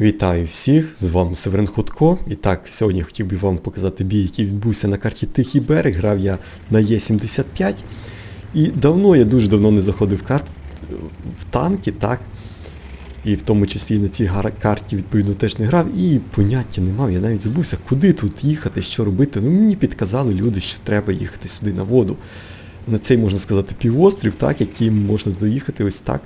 Вітаю всіх, з вами Северин Хутко. І так, сьогодні хотів би вам показати бій, який відбувся на карті Тихий берег. Грав я на Е75. І давно, я дуже давно не заходив в карт в танки, так. І в тому числі на цій карті, відповідно, теж не грав. І поняття не мав. Я навіть забувся, куди тут їхати, що робити. Ну мені підказали люди, що треба їхати сюди на воду. На цей, можна сказати, півострів, так, яким можна доїхати ось так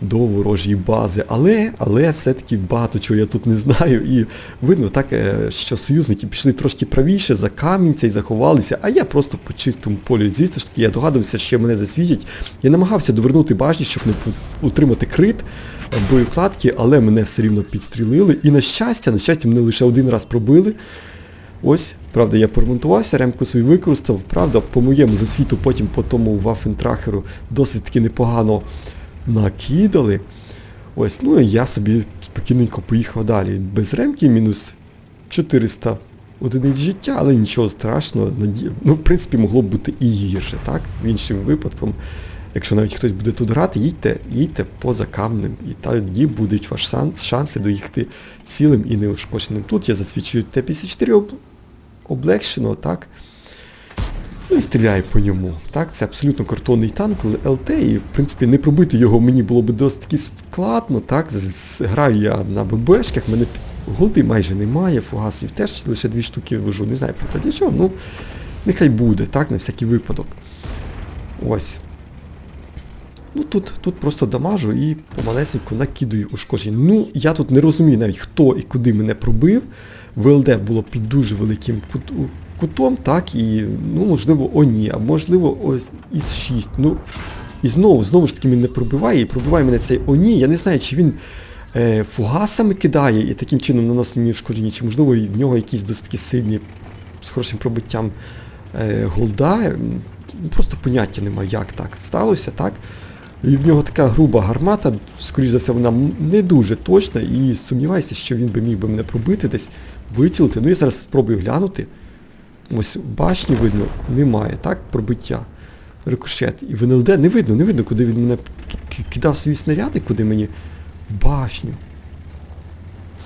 до ворожої бази. Але, але все-таки багато чого я тут не знаю. І видно так, е, що союзники пішли трошки правіше, за камінь цей заховалися, а я просто по чистому полю. Звісно ж таки, я догадувався, що мене засвітять. Я намагався довернути башні, щоб не утримати крит е, боєвкладки, але мене все рівно підстрілили. І на щастя, на щастя, мене лише один раз пробили. Ось, правда, я поремонтувався, ремку свою використав. Правда, по моєму засвіту, потім по тому Вафентрахеру досить таки непогано накидали. Ось, ну і я собі спокійненько поїхав далі. Без ремки мінус 400 одиниць життя, але нічого страшного. Ну, в принципі, могло б бути і гірше, так? В іншим випадком, якщо навіть хтось буде тут грати, їдьте, їдьте поза камнем, і тоді будуть ваші шанс, шанси доїхати цілим і неушкодженим. Тут я засвідчую Т-54 об... облегшеного, так? Ну і стріляю по ньому. Так, це абсолютно картонний танк, ЛТ, і в принципі не пробити його мені було б досить таки складно. Так, граю я на ББшках, мене голди майже немає, фугасів теж лише дві штуки вожу, не знаю про для чого, ну нехай буде, так, на всякий випадок. Ось. Ну тут, тут просто дамажу і помалесенько накидаю ушкоджень. Ну, я тут не розумію навіть хто і куди мене пробив. ВЛД було під дуже великим кутом, так, і, ну, можливо, о ні, а можливо, ось із 6. Ну, і знову, знову ж таки, він не пробиває, і пробиває мене цей Оні. Я не знаю, чи він е, фугасами кидає і таким чином наносить мені ушкодження, чи можливо в нього якісь досить такі сильні з хорошим пробиттям е, голда. М, Просто поняття немає, як так сталося, так? І в нього така груба гармата, скоріш за все, вона не дуже точна, і сумніваюся, що він би міг би мене пробити десь, вицілити. Ну я зараз спробую глянути. Ось башні видно, немає, так, пробиття. Рикошет. І в не видно, не видно, куди він мене кидав свої снаряди, куди мені. Башню.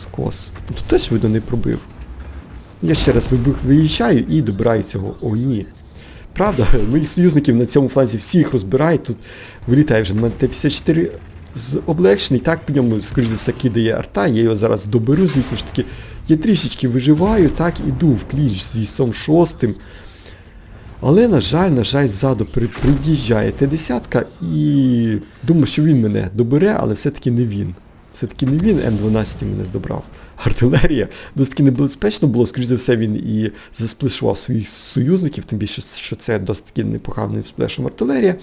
Скос. Ну, Тут теж видно не пробив. Я ще раз вибух виїжджаю і добираю цього. О, ні. Правда, моїх союзників на цьому фланзі всіх розбирають. Тут вилітає вже на мене Т-54 з облегшений, так по ньому, скоріш за все, кидає арта, я його зараз доберу, звісно ж таки. Я трішечки виживаю, так, іду в кліч з ісом шостим. Але, на жаль, на жаль, ззаду приїжджає Т-10 і думаю, що він мене добере, але все-таки не він. Все-таки не він, М12 мене здобрав. Артилерія. Досить небезпечно було, скоріш за все, він і засплешував своїх союзників, тим більше, що це досить непоганим сплешом артилерія.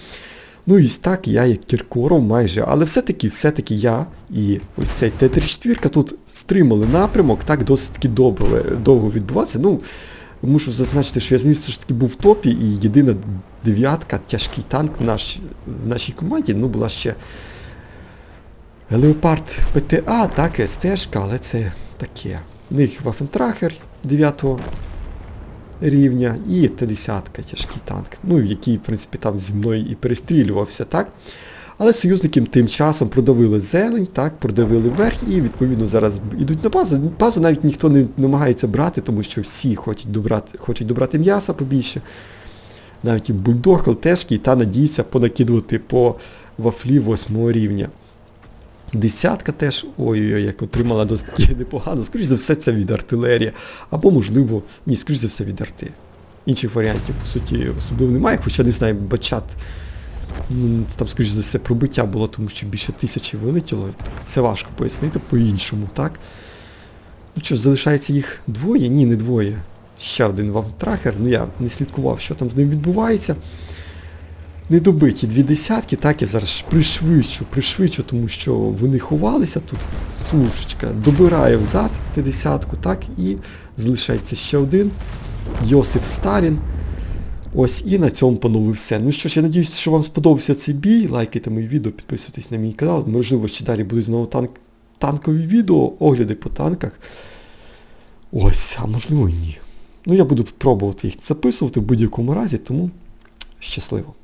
Ну і так я як кіркором майже, але все-таки, все-таки я і ось цей Т-34 тут стримали напрямок, так досить таки довго відбувався. Ну, мушу зазначити, що я, звісно ж таки був в топі, і єдина дев'ятка, тяжкий танк в, наш, в нашій команді, ну, була ще Леопард ПТА, так, СТшка, але це таке. В них Вафентрахер 9 рівня і Т-10 тяжкий танк, ну, який, в принципі, там зі мною і перестрілювався, так. Але союзники тим часом продавили зелень, так, продавили верх і відповідно зараз йдуть на базу. Базу навіть ніхто не намагається брати, тому що всі хочуть добрати, хочуть добрати м'яса побільше. Навіть і бульдог, ЛТшки, та надійся понакидувати по вафлі 8 рівня. Десятка теж, ой-ой-ой, як отримала досить непогано. Скоріше за все, це від артилерії. Або, можливо, ні, скоріш за все від арти. Інших варіантів, по суті, особливо немає, хоча не знаю, бачат. Там, скоріш за все, пробиття було, тому що більше тисячі вилетіло. Це важко пояснити по-іншому, так? Ну що залишається їх двоє? Ні, не двоє. Ще один вавтрахер, ну я не слідкував, що там з ним відбувається. Недобиті дві десятки, так я зараз пришвидшу, пришвидшу, тому що вони ховалися тут. Сушечка добирає взад Т-десятку, так, і залишається ще один. Йосиф Сталін. Ось і на цьому, панове, все. Ну що ж, я надіюсь, що вам сподобався цей бій. Лайкайте мої відео, підписуйтесь на мій канал. Можливо, ще далі будуть знову танк... танкові відео, огляди по танках. Ось, а можливо і ні. Ну я буду пробувати їх записувати в будь-якому разі, тому щасливо.